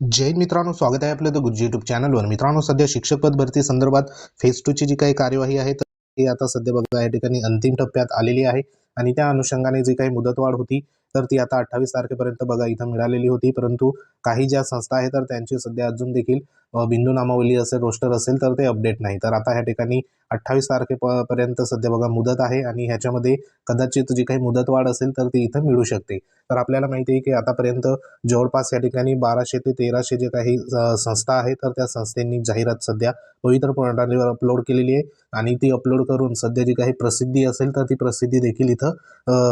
जय मित्रांनो स्वागत आहे आपलं द गुरुजी युट्यूब चॅनलवर मित्रांनो सध्या शिक्षक पद भरती संदर्भात फेज टूची जी काही कार्यवाही आहे तर ती आता सध्या बघा या ठिकाणी अंतिम टप्प्यात आलेली आहे. आणि त्या अनुषंगाने जी काही मुदतवाढ होती तर ती आता अठ्ठावीस तारखेपर्यंत बघा इथं मिळालेली होती. परंतु काही ज्या संस्था आहेत तर त्यांची सध्या अजून देखील बिंदू नामावली असेल रोस्टर असेल तर ते अपडेट नाही. तर आता ह्या ठिकाणी अठ्ठावीस तारखेपर्यंत सध्या बघा मुदत आहे आणि ह्याच्यामध्ये कदाचित जी काही मुदतवाढ असेल तर ती इथं मिळू शकते. तर आपल्याला माहिती आहे की आतापर्यंत जवळपास या ठिकाणी बाराशे ते तेराशे जे काही संस्था आहे तर त्या संस्थेंनी जाहिरात सध्या पवित्र प्रणालीवर अपलोड केलेली आहे. आणि ती अपलोड करून सध्या जी काही प्रसिद्धी असेल तर ती प्रसिद्धी देखील इथं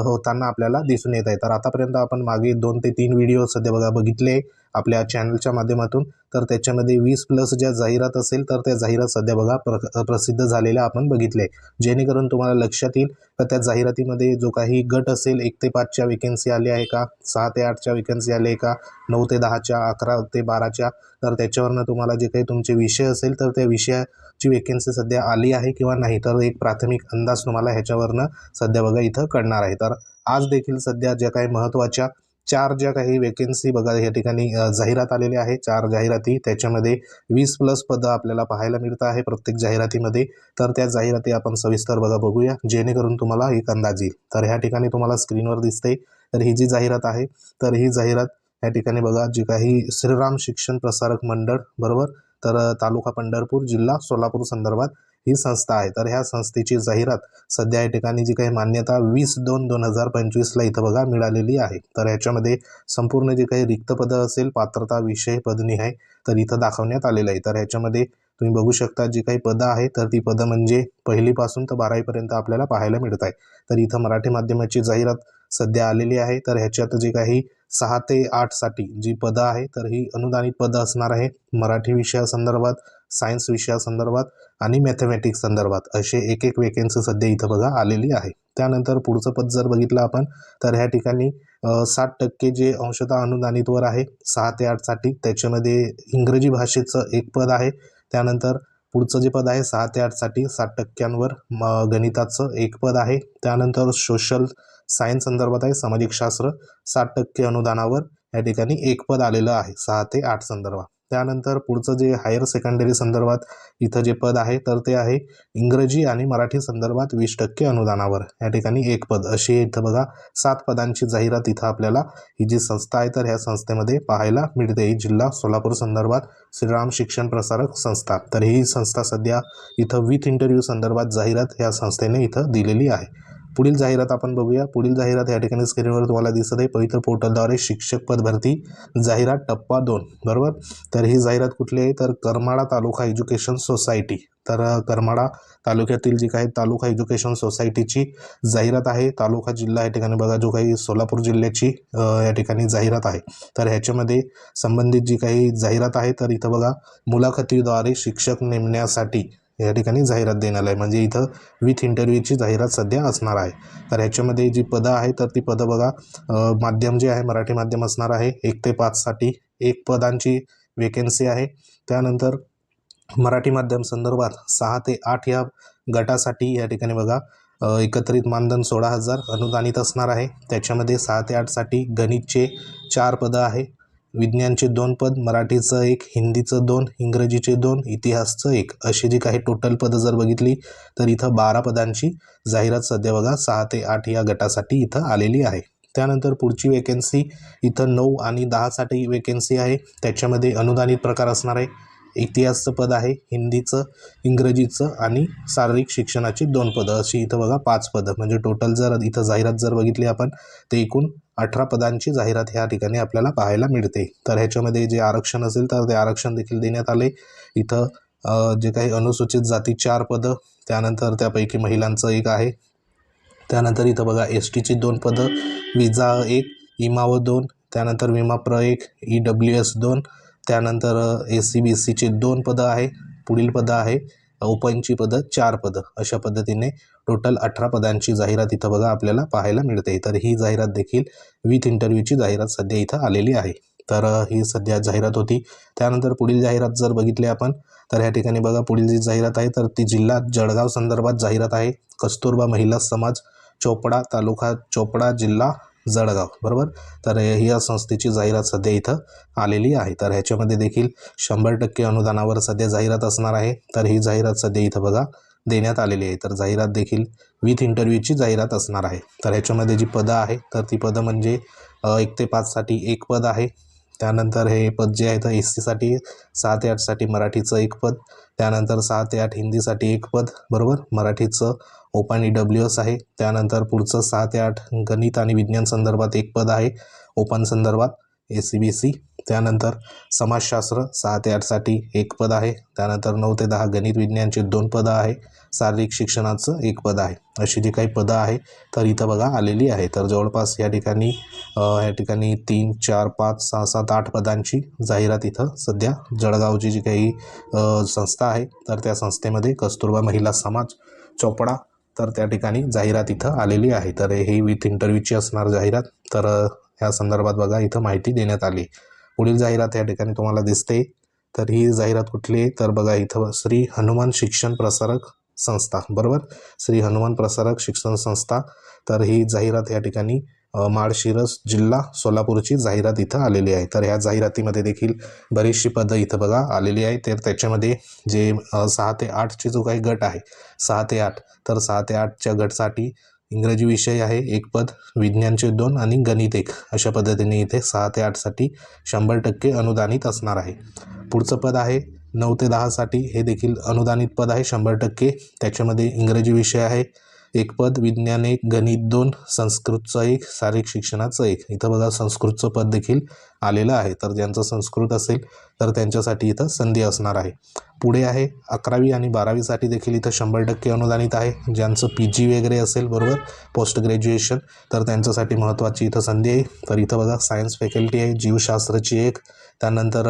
होताना आपल्याला दिसून येत आहे. तर आतापर्यंत आपण मागे दोन ते तीन व्हिडिओ सध्या बघा बघितले. आपल्या चॅनलच्या माध्यमातून. तर त्याच्यामध्ये वीस प्लस ज्या जाहिरात असेल तर त्या जाहिरात सध्या बघा प्र प्रसिद्ध झालेल्या आपण बघितले जेणेकरून तुम्हाला लक्षात येईल तर त्या जाहिरातीमध्ये जो काही गट असेल एक ते पाचच्या वेकेन्सी आली आहे का सहा ते आठच्या वेकेन्सी आले आहे का नऊ ते दहाच्या अकरा ते बाराच्या तर त्याच्यावरनं तुम्हाला जे काही तुमचे विषय असेल तर त्या विषयाची वेकेन्सी सध्या आली आहे किंवा नाही तर एक प्राथमिक अंदाज तुम्हाला ह्याच्यावरनं सध्या बघा इथं कळणार आहे. तर आज देखील सध्या ज्या काही महत्त्वाच्या चार ज्या काही वेकेन्सी बघा या ठिकाणी जाहिरात आलेल्या आहे. चार जाहिराती त्याच्यामध्ये वीस प्लस पदं आपल्याला पाहायला मिळतं आहे प्रत्येक जाहिरातीमध्ये. तर त्या जाहिराती आपण सविस्तर बघा बघूया. जेणेकरून तुम्हाला एक अंदाज येईल. तर ह्या ठिकाणी तुम्हाला स्क्रीनवर दिसते. तर ही जी जाहिरात आहे तर ही जाहिरात या ठिकाणी बघा जी काही श्रीराम शिक्षण प्रसारक मंडळ बरोबर? तर तालुका पंढरपूर जिल्हा सोलापूर संदर्भात. ही संस्था आहे. तर ह्या संस्थेची जाहिरात सध्या या ठिकाणी जी काही मान्यता वीस दोन दोन हजार पंचवीसला इथं बघा मिळालेली आहे. तर ह्याच्यामध्ये संपूर्ण जे काही रिक्त पदं असेल पात्रता विषय पदनी आहे तर इथं दाखवण्यात आलेलं आहे. तर ह्याच्यामध्ये तुम्ही बघू शकता जी काही पदं आहेत तर ती पदं म्हणजे पहिलीपासून तर बारावीपर्यंत आपल्याला पाहायला मिळत आहे. तर इथं मराठी माध्यमाची जाहिरात सध्या आलेली आहे. तर ह्याच्यात जी काही सहा ते आठसाठी जी पदं आहे तर ही अनुदानित पदं असणार आहे मराठी विषयासंदर्भात. सायन्स विषयासंदर्भात आणि मॅथमॅटिक्स संदर्भात असे एक एक वेकेन्सी सध्या इथं बघा आलेली आहे. त्यानंतर पुढचं पद जर बघितलं आपण तर ह्या ठिकाणी साठ टक्के जे अंशतः अनुदानितवर आहे सहा ते आठसाठी त्याच्यामध्ये इंग्रजी भाषेचं एक पद आहे. त्यानंतर पुढचं जे पद आहे सहा ते आठसाठी साठ टक्क्यांवर म गणिताचं एक पद आहे. त्यानंतर सोशल सायन्स संदर्भात आहे सामाजिक शास्त्र साठ टक्के अनुदानावर या ठिकाणी एक पद आलेलं आहे सहा ते आठ संदर्भात. त्यानंतर पुढचं जे हायर सेकंडरी संदर्भात इथं जे पद आहे तर ते आहे इंग्रजी आणि मराठी संदर्भात वीस टक्के अनुदानावर. या ठिकाणी एक पद. अशी इथं बघा सात पदांची जाहिरात इथं आपल्याला ही जी संस्था आहे तर ह्या संस्थेमध्ये पाहायला मिळते. ही जिल्हा सोलापूर संदर्भात श्रीराम शिक्षण प्रसारक संस्था. तर ही संस्था सध्या इथं विथ इंटरव्ह्यू संदर्भात जाहिरात ह्या संस्थेने इथं दिलेली आहे. पुढील जाहिरात आपण बघूया. पुढील जाहिरात या ठिकाणी स्क्रीनवर तुम्हाला दिसत आहे. पवित्र पोर्टलद्वारे शिक्षक पद भरती जाहिरात टप्पा दोन. बरोबर? तर ही जाहिरात कुठली आहे? तर करमाळा तालुका एज्युकेशन सोसायटी. तर करमाळा तालुक्यातील जी काही तालुका एज्युकेशन सोसायटीची जाहिरात आहे तालुका जिल्हा या ठिकाणी बघा जो काही सोलापूर जिल्ह्याची या ठिकाणी जाहिरात आहे. तर ह्याच्यामध्ये संबंधित जी काही जाहिरात आहे तर इथं बघा मुलाखतीद्वारे शिक्षक नेमण्यासाठी या ठिकाणी जाहिरात देण्यात आहे. म्हणजे इथं विथ इंटरव्ह्यूची जाहिरात सध्या असणार आहे. तर ह्याच्यामध्ये जी पदं आहे तर ती पदं बघा माध्यम जे आहे मराठी माध्यम असणार आहे. एक ते पाचसाठी एक पदांची वेकेन्सी आहे. त्यानंतर मराठी माध्यम संदर्भात सहा ते आठ या गटासाठी या ठिकाणी बघा एकत्रित मानधन सोळा हजार अनुदानित असणार आहे. त्याच्यामध्ये सहा ते आठसाठी गणितचे चार पदं आहे. विज्ञानचे दोन पद मराठीचं एक हिंदीचं दोन इंग्रजीचे दोन इतिहासचं एक. अशी जी काही टोटल पदं जर बघितली तर इथं बारा पदांची जाहिरात सध्या बघा सहा ते आठ या गटासाठी इथं आलेली आहे. त्यानंतर पुढची वेकेन्सी इथं नऊ आणि दहासाठी वेकेन्सी आहे. त्याच्यामध्ये अनुदानित प्रकार असणार आहे. इतिहासचं पद आहे हिंदीचं इंग्रजीचं आणि शारीरिक शिक्षणाची दोन पदं. अशी इथं बघा पाच पदं. म्हणजे टोटल जर इथं जाहिरात जर बघितली आपण ते एकूण अठरा पदांची जाहिरात ह्या ठिकाणी आपल्याला पाहायला मिळते. तर ह्याच्यामध्ये जे आरक्षण असेल तर ते आरक्षण देखील देण्यात आले. इथं जे काही अनुसूचित जाती चार पदं त्यानंतर त्यापैकी महिलांचं एक आहे. त्यानंतर इथं बघा एस टीची दोन पदं विजा एक इमाव दोन त्यानंतर विमा प्र एक ई डब्ल्यू एस दोन त्यानंतर ए सी बी सीचे दोन पदं आहे पुढील पदं आहे. उपांची पदं चार पदं. अशा पद्धतीने टोटल अठरा पदांची जाहिरात इथं बघा आपल्याला पाहायला मिळते. तर ही जाहिरात देखील विथ इंटरव्ह्यूची जाहिरात सध्या इथं आलेली आहे. तर ही सध्या जाहिरात होती. त्यानंतर पुढील जाहिरात जर बघितली आपण तर ह्या ठिकाणी बघा पुढील जी जाहिरात आहे तर ती जिल्हा जळगाव संदर्भात जाहिरात आहे. कस्तुरबा महिला समाज चोपडा तालुका चोपडा जिल्हा जळगाव बरोबर? तर या संस्थेची जाहिरात सध्या इथं आलेली आहे. तर ह्याच्यामध्ये देखील शंभर टक्के अनुदानावर सध्या जाहिरात असणार आहे. तर ही जाहिरात सध्या इथं बघा देण्यात आलेली आहे. तर जाहिरात देखील विथ इंटरव्ह्यूची जाहिरात असणार आहे. तर ह्याच्यामध्ये जी पदं आहे तर ती पदं म्हणजे एक ते पाचसाठी एक पद आहे. त्यानंतर हे पद जे आहे तर एस सीसाठी सहा ते आठसाठी मराठीचं एक पद. त्यानंतर सहा ते आठ हिंदीसाठी एक पद बरोबर? मराठीचं ओपन ई डब्ल्यू एस आहे. त्यानंतर पुढचं सहा ते आठ गणित आणि विज्ञान संदर्भात एक पद आहे ओपन संदर्भात ए सी बी सी त्यानंतर समाजशास्त्र सहा ते आठसाठी एक पद आहे. त्यानंतर नऊ ते दहा गणित विज्ञानचे दोन पदं आहे. शारीरिक शिक्षणाचं एक पद आहे. अशी जी काही पदं आहे तर इथं बघा आलेली आहे. तर जवळपास या ठिकाणी या ठिकाणी तीन चार पाच सहा सात आठ पदांची जाहिरात इथं सध्या जळगावची जी काही संस्था आहे तर त्या संस्थेमध्ये कस्तुरबा महिला समाज चोपडा तर त्या ठिकाणी जाहिरात इथं आलेली आहे. तर हे विथ इंटरव्ह्यूची असणार जाहिरात. तर ह्या संदर्भात बघा इथं माहिती देण्यात आली. पुढील जाहिरात या ठिकाणी तुम्हाला दिसते. तर ही जाहिरात कुठली? आहे तर बघा इथं श्री हनुमान शिक्षण प्रसारक संस्था बरोबर? श्री हनुमान प्रसारक शिक्षण संस्था. तर ही जाहिरात या ठिकाणी माळशिरस जिल्हा सोलापूरची जाहिरात इथं आलेली आहे. तर ह्या जाहिरातीमध्ये देखील बरीचशी पदं इथं बघा आलेली आहे तर त्याच्यामध्ये जे सहा ते आठचे जो काही गट आहे सहा ते आठ तर सहा ते आठच्या गटसाठी इंग्रजी विषय आहे एक पद विज्ञानचे दोन आणि गणित एक. अशा पद्धतीने इथे सहा ते आठसाठी शंभर टक्के अनुदानित असणार आहे. पुढचं पद आहे नऊ ते दहासाठी हे देखील अनुदानित पद आहे शंभर टक्के. त्याच्यामध्ये इंग्रजी विषय आहे एक पद विज्ञान एक गणित दोन संस्कृतचं एक शारीरिक शिक्षणाचं एक. इथं बघा संस्कृतचं पद देखील आलेलं आहे. तर ज्यांचं संस्कृत असेल तर त्यांच्यासाठी इथं संधी असणार आहे. पुढे आहे अकरावी आणि बारावीसाठी देखील इथं शंभर टक्के अनुदानित आहे. ज्यांचं पी जी वगैरे असेल बरोबर? पोस्ट ग्रॅज्युएशन तर त्यांच्यासाठी महत्त्वाची इथं संधी आहे. तर इथं बघा सायन्स फॅकल्टी आहे जीवशास्त्राची एक त्यानंतर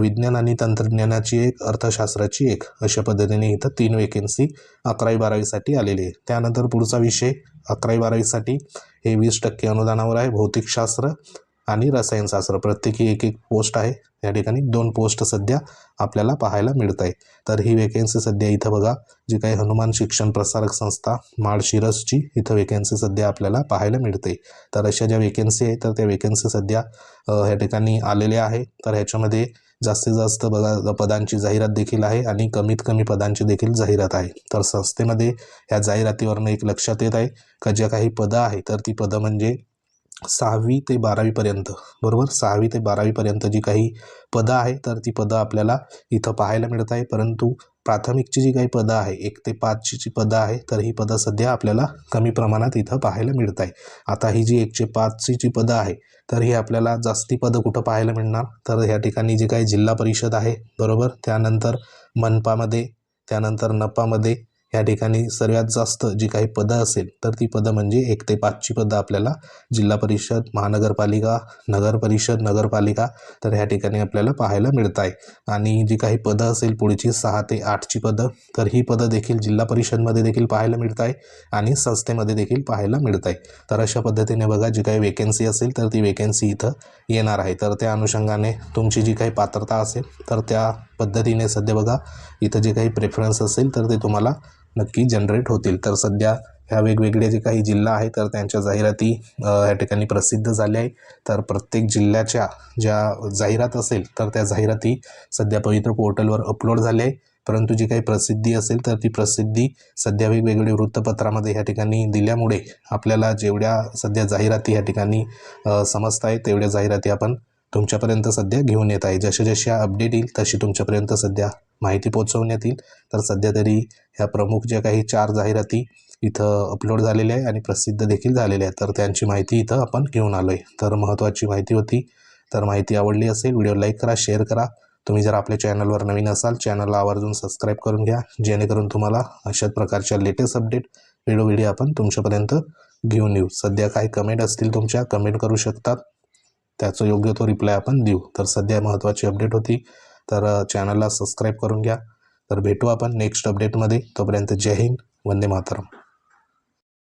विज्ञान आणि तंत्रज्ञानाची एक अर्थशास्त्राची एक अशा पद्धतीने इथं तीन वेकेन्सी अकरावी बारावीसाठी आलेली आहे त्यानंतर पुढचा विषय अकरावी बारावीसाठी हे वीस टक्के अनुदानावर आहे. भौतिकशास्त्र आणि रसायनशास्त्र प्रत्येकी एक एक पोस्ट आहे. या ठिकाणी दोन पोस्ट सध्या आपल्याला पाहायला मिळत आहे तर ही वेकेन्सी सध्या इथं बघा जी काही हनुमान शिक्षण प्रसारक संस्था माळशिरसची इथं वेकेन्सी सध्या आपल्याला पाहायला मिळते तर अशा ज्या वेकेन्सी आहे तर त्या वेकेन्सी सध्या ह्या ठिकाणी आलेल्या आहे. तर ह्याच्यामध्ये जास्तीत जास्त बघा पदांची जाहिरात देखील आहे आणि कमीत कमी पदांची देखील जाहिरात आहे. तर संस्थेमध्ये ह्या जाहिरातीवरनं एक लक्षात येत आहे का ज्या काही पदं आहे तर ती पदं म्हणजे सहावी ते बारावीपर्यंत बरोबर? सहावी ते बारावीपर्यंत जी काही पदं आहे तर ती पदं आपल्याला इथं पाहायला मिळत आहे परंतु प्राथमिकची जी काही पदं आहे एक ते पाचची जी पदं आहे तर ही पदं सध्या आपल्याला कमी प्रमाणात इथं पाहायला मिळत आहे आता ही जी एकशे पाचची जी पदं आहे तर ही आपल्याला जास्ती पदं कुठं पाहायला मिळणार? तर ह्या ठिकाणी जी काही जिल्हा परिषद आहे बरोबर? त्यानंतर मनपामध्ये त्यानंतर नपामध्ये या ठिकाणी सर्वात जास्त जी काही पदं असेल तर ती पदं म्हणजे एक ते पाचची पदं आपल्याला जिल्हा परिषद महानगरपालिका नगर परिषद नगरपालिका तर ह्या ठिकाणी आपल्याला पाहायला मिळत आहे आणि जी काही पदं असेल पुढची सहा ते आठची पदं तर ही पदं देखील जिल्हा परिषदमध्ये देखील पाहायला मिळत आहे आणि संस्थेमध्ये देखील पाहायला मिळत आहे तर अशा पद्धतीने बघा जी काही वेकेन्सी असेल तर ती वेकेन्सी इथं येणार आहे. तर त्या अनुषंगाने तुमची जी काही पात्रता असेल तर त्या पद्धतीने सध्या बघा इथं जे काही प्रेफरन्स असेल तर ते तुम्हाला नक्की जनरेट होतील. तर सध्या ह्या वेगवेगळे जे काही जिल्हा आहे तर त्यांच्या जाहिराती ह्या या ठिकाणी प्रसिद्ध झाल्या आहे तर प्रत्येक जिल्ह्याच्या ज्या जाहिरात असेल तर त्या जाहिराती सध्या पवित्र पोर्टलवर अपलोड झाल्या आहे परंतु जी काही प्रसिद्धी असेल तर ती प्रसिद्धी सध्या वेगवेगळे वृत्तपत्रामध्ये ह्या ठिकाणी दिल्यामुळे आपल्याला जेवढ्या सध्या जाहिराती ह्या ठिकाणी समजत आहेत तेवढ्या जाहिराती आपण तुमच्यापर्यंत सध्या घेऊन येत आहे. जसे जशी अपडेट येईल तशी तुमच्यापर्यंत सध्या माहिती पोहोचवण्यात येईल तर सध्या तरी ह्या प्रमुख ज्या काही चार जाहिराती इथं अपलोड झालेल्या आहे आणि प्रसिद्ध देखील झालेल्या आहेत. तर त्यांची माहिती इथं आपण घेऊन आलो आहे तर महत्त्वाची माहिती होती. तर माहिती आवडली असेल व्हिडिओ लाईक करा शेअर करा. तुम्ही जर आपल्या चॅनलवर नवीन असाल चॅनलला आवर्जून सबस्क्राईब करून घ्या. जेणेकरून तुम्हाला अशाच प्रकारच्या लेटेस्ट अपडेट व्हिडिओ व्हिडिओ आपण तुमच्यापर्यंत घेऊन येऊ. सध्या काही कमेंट असतील तुमच्या कमेंट करू शकतात. त्याचं योग्य तो रिप्लाय आपण देऊ. तर सध्या महत्त्वाची अपडेट होती. तर चॅनलला सबस्क्राईब करून घ्या. तर भेटू आपण नेक्स्ट अपडेटमध्ये तोपर्यंत जय हिंद. वंदे मातरम.